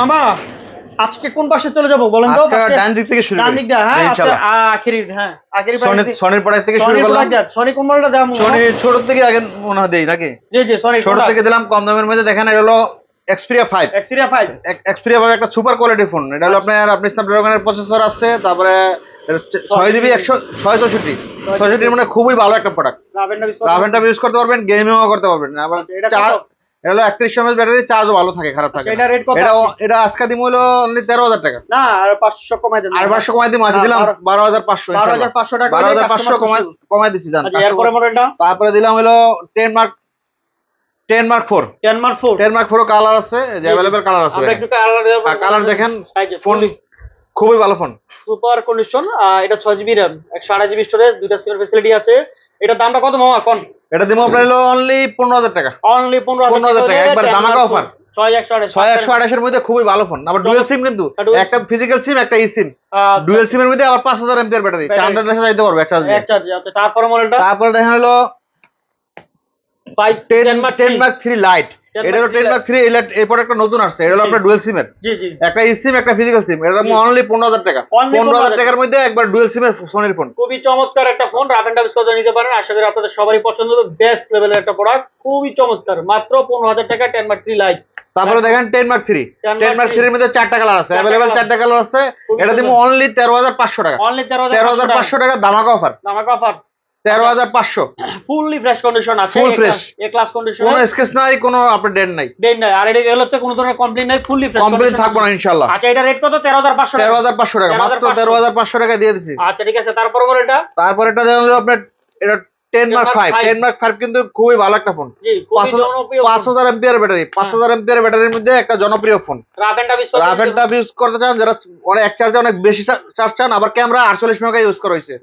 মামা আজকে কোন পাশে চলে যাব বলেন তো? ডান দিক থেকে শুরু ডান দিক দিয়ে হ্যাঁ। আখেরি হ্যাঁ আখেরি সনির সনির পাড়া থেকে শুরু করলাম। সনি কোন মালটা দাম সনি ছোট থেকে আগে মনে হয় দেই নাকি? জি জি সনি ছোট থেকে দিলাম কম দামের মধ্যে দেখেন এটা হলো Xperia five Xperia 5 Xperia five একটা সুপার কোয়ালিটি ফোন এটা হলো আপনার আপনি স্ন্যাপড্রাগনের প্রসেসর আছে তারপরে ছয় জিবি একশো ছয় চৌষট্টি। ছয়ষট্টির মানে খুবই ভালো একটা প্রোডাক্ট ইউজ করতে পারবেন? গেমিংও করতে পারবেন আবার এটা হলো একত্রিশ এমএস ব্যাটারি চার্জও ভালো থাকে খারাপ থাকে আচ্ছা, এটা rate কত এটা এটা আজকে দিম হলো অনলি তেরো হাজার টাকা। না আর 500 কমাই দেন। আর পাঁচশো কমাই দিই মাসে হ্যাঁ, দিলাম বারো- বারো হাজার পাঁচশো টাকা বারো হাজার পাঁচশো customer কমাই কমাই দিচ্ছি জান আচ্ছা এরপরে মডেলটা তারপরে দিলাম হলো ten mark ten mark four 10 mark 4 ten mark four colour আছে যে অ্যাভেলেবেল কালার আছে কালার দেখেন। ফোন খুবই ভালো ফোন সুপার কন্ডিশন এটা ছয় জিবি RAM 128 জিবি স্টোরেজ দুইটা সিম ফেসিলিটি আছে। এটা দামটা কত মামা কোন? এটা দিব আপনার হলো অনলি পনেরো হাজার টাকা। অনলি পনেরো হাজার টাকা, একবার ধামাকা অফার ছয় একশো আঠাশের মধ্যে খুবই ভালো ফোন আবার ডুয়েল সিম কিন্তু। একটা ফিজিক্যাল সিম একটা ই সিম আচ্ছা, ডুয়েল সিমের মধ্যে আবার পাঁচ হাজার ব্যাটারি। চান্দার যাইতে পারবে চার্জ আচ্ছা তারপরে মডেলটা তারপরে দেখেন হলো 5 ten 10 mark ten mark three light 10 এটা হলো টেন মার্ক থ্রি এই প্রোডাক্টটা নতুন আসছে এটা হলো আপনার ডুয়েল সিমের একটা ই সিম একটা ফিজিক্যাল সিম এটা। অনলি পনেরো হাজার টাকা। পনেরো হাজার টাকার মধ্যে একবার ডুয়েল সিমের সোনির ফোন খুবই চমৎকার একটা ফোন রাফ এন্ড টাফ নিতে পারেন। আশা করি আপনাদের সবারই পছন্দ হবে। বেস্ট লেভেলের একটা প্রোডাক্ট খুবই চমৎকার। মাত্র পনেরো হাজার টাকা টেন মার্ক থ্রি লাইট তারপরে দেখেন ten mark three ten mark থ্রির মধ্যে চারটা কালার আছে। অ্যাভেলেবেল চারটা কালার আছে। এটা দিব অনলি তেরো হাজার পাঁচশো টাকা। অনলি তেরো হাজার পাঁচশো টাকা। দামাকা অফার আমাকে অফার তেরো হাজার পাঁচশো। ফুললি ফ্রেশ কন্ডিশন আছে। এ ক্লাস কন্ডিশন কোনো স্কেচ নাই কোনো আপনার নাই। আর এটা এগুলোতে কোনো ধরনের কমপ্লেন নাই ফুললি ফ্রেশ কমপ্লেন থাকব না আচ্ছা এটা রেট কত? তেরো হাজার পাঁচশো তেরো হাজার পাঁচশো টাকা। মাত্র 13,500 তেরো হাজার পাঁচশো টাকা দিয়ে দিচ্ছি আচ্ছা ঠিক আছে। তারপর বলো এটা। তারপর এটা হলো আপনার এটা ten mark five ten mark five কিন্তু খুবই ভালো একটা ফোন পাঁচ হাজার এমপিয়ার ব্যাটারি। পাঁচ হাজার এমপিয়ার ব্যাটারির মধ্যে একটা জনপ্রিয় phone rough and tough use করতে চান যারা অনেক এক চার্জে অনেক বেশি চার্জ চান আবার ক্যামেরা আটচল্লিশ মেগা ইউজ করা হয়েছে।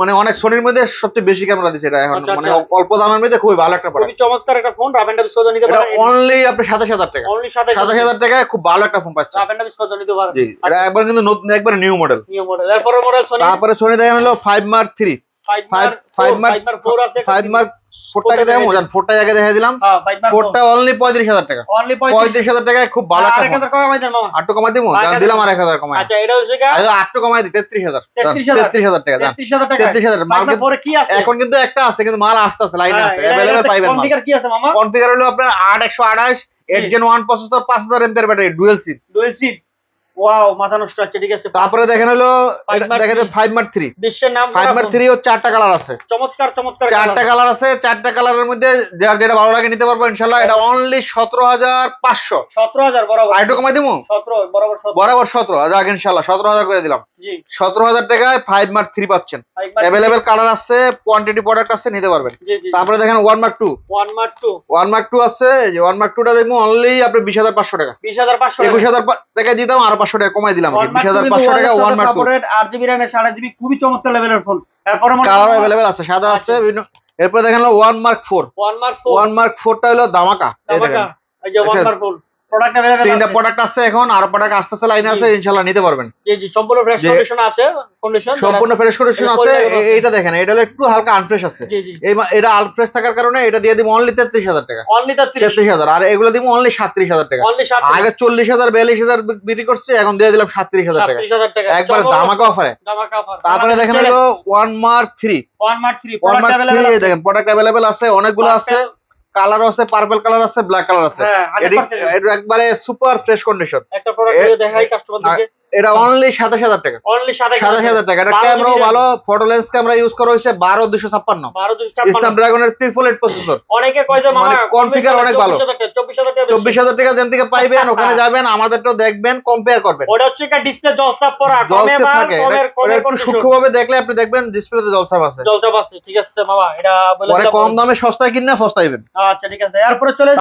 মানে অনেক সোনির মধ্যে সবচেয়ে বেশি ক্যামেরা দিচ্ছে এটা এখন। আচ্ছা, মানে আচ্ছা। অল্প দামের মধ্যে খুবই ভালো একটা প্রোডাক্ট চমৎকার একটা ফোন রাফ টাফ নিতে পারেন। অনলি আপনি সাতাশ হাজার টাকা। অনলি সাতাশ হাজার টাকায় খুব ভালো একটা ফোন পাচ্ছেন রাফ টাফ নিতে পারেন। জি এটা একবার কিন্তু নতুন একবার নিউ মডেল নিউ মডেল এরপরে মডেল সোনি তারপরে সোনি দেখেন হলো five mark three 5 five mark five 5 mark mark 4 আছে ফাইভ মার্ক ফোরটাকে দেখেন জান ফোরটা আগে দেখে দিলাম। 5 মার্ক ফোরটা অনলি পঁয়ত্রিশ হাজার টাকা। অনলি 35 পঁয়ত্রিশ হাজার টাকায় খুব ভালো একটা আরেক ফোন। হাজার কমাই দেন মামা। আটটু কমাই দিব আর জান এক দিলাম আর এক হাজার কমাই। আচ্ছা আচ্ছা, আটটু কমাই দিই তেত্রিশ হাজার। তেত্রিশ হাজার। টাকা জান। 33000 টাকা 33,000 মাল কিন্তু- পরে কি আছে? এখন কিন্তু একটা আছে কিন্তু মাল আসতেছে লাইনে হ্যাঁ, আছে কনফিগার আছে কনফিগার হলো আপনার আট একশো আঠাশ এইট। জেন ওয়ান প্রসেসর পাঁচ হাজার ampere battery dual SIM dual seat wow মাথা নষ্ট আছে ঠিক আছে। তারপরে দেখেন হলো Five Mark দেখা যায় ফাইভ মার্ক থ্রি বিশ্বের নাম ফাইভ মার্ক থ্রি ও চারটা কালার আছে। চমৎকার চমৎকার চারটা কালার আছে চারটা কালারের মধ্যে যার যেটা ভালো লাগে নিতে পারব ইনশাল্লাহ এটা অনলি সতেরো হাজার পাঁচশো। সতেরো হাজার বরাবর। আইটু কমাই দিব সতেরো বরাবর বরাবর সতেরো। যাক ইনশাল্লাহ সতেরো হাজার করে দিলাম। জি। সতেরো হাজার টাকায় ফাইভ মার্ক থ্রি পাচ্ছেন। অ্যাভেলেবেল কালার আছে কোয়ান্টিটি প্রোডাক্ট আছে নিতে পারবেন। তারপরে দেখেন one mark two one mark two one mark two আছে এই যে ওয়ান মার্ক টুটা দেখব অনলি আপনি বিশ হাজার পাঁচশো টাকা। বিশ হাজার পাঁচশো একুশ হাজার টাকা দিতাম আরও পাঁচশো টাকা কমাই দিলাম বিশ হাজার পাঁচশো টাকা ওয়ান মার্ক আট জিবি র্যাম একশো আঠাশ জিবি খুবই চমৎকার লেভেলের ফোন এরপরে কালার অ্যাভেলেবেল আছে সাদা আছে। বিভিন্ন এরপর দেখেন one mark four one mark four one mark ফোরটা হলো দামাকা। এই দেখেন। প্রোডাক্ট অ্যাভেলেবেল তিনটা প্রোডাক্ট আছে এখন আরও প্রোডাক্ট আসতেছে লাইনে আছে ইনশাল্লাহ নিতে পারবেন। জি জি সম্পূর্ণ ফ্রেশ কন্ডিশন আছে কন্ডিশন সম্পূর্ণ ফ্রেশ কন্ডিশন আছে দেখেন এটা একটু হালকা আনফ্রেশ আছে। জি জি। এটা আনফ্রেশ থাকার কারণে এটা দিয়ে দিব অনলি তেত্রিশ হাজার টাকা। অনলি তাত্রিশ। তেত্রিশ হাজার আর এগুলো দিব অনলি সাতত্রিশ হাজার টাকা। অনলি আগে চল্লিশ হাজার বিয়াল্লিশ হাজার বিক্রি করছে এখন দিয়ে দিলাম সাতত্রিশ হাজার টাকা। সাতত্রিশ হাজার টাকা। একবার দামাকা অফারে দামাকা অফার তারপরে দেখেন হলো one mark three one mark three one product mark three দেখেন প্রোডাক্ট অ্যাভেলেবেল আছে অনেকগুলো আছে। কালার আছে পার্পল কালার আছে ব্ল্যাক কালার আছে। হ্যাঁ একবারে সুপার ফ্রেশ কন্ডিশন একটা প্রোডাক্ট দেখাই কাস্টমারদেরকে এটা অনলি সাতাশ হাজার টাকা। অনলি সাতাশ হাজার টাকা। এটা ক্যামেরাও ভালো ফটো লেন্স ক্যামেরা ইউজ করা হয়েছে বারো দুশো ছাপ্পান্ন। স্ন্যাপড্রাগনের এইট প্রসেসর অনেকে configure অনেক ভালো। চব্বিশ হাজার টাকা যেন থেকে পাইবেন ওখানে যাবেন আমাদেরটাও দেখবেন কম্পেয়ার করবেন। ওটা হচ্ছে একটা ডিসপ্লে জলসাপ পড়া কমে জলসে মাল থাকে একটু সূক্ষ্মভাবে দেখলে আপনি দেখবেন ডিসপ্লেতে জলসাপ আছে। জলসাপ আছে ঠিক আছে মামা এটা বলে কম দামে সস্তায় কিনা সস্তাইবেন আচ্ছা ঠিক আছে। এরপরে চলে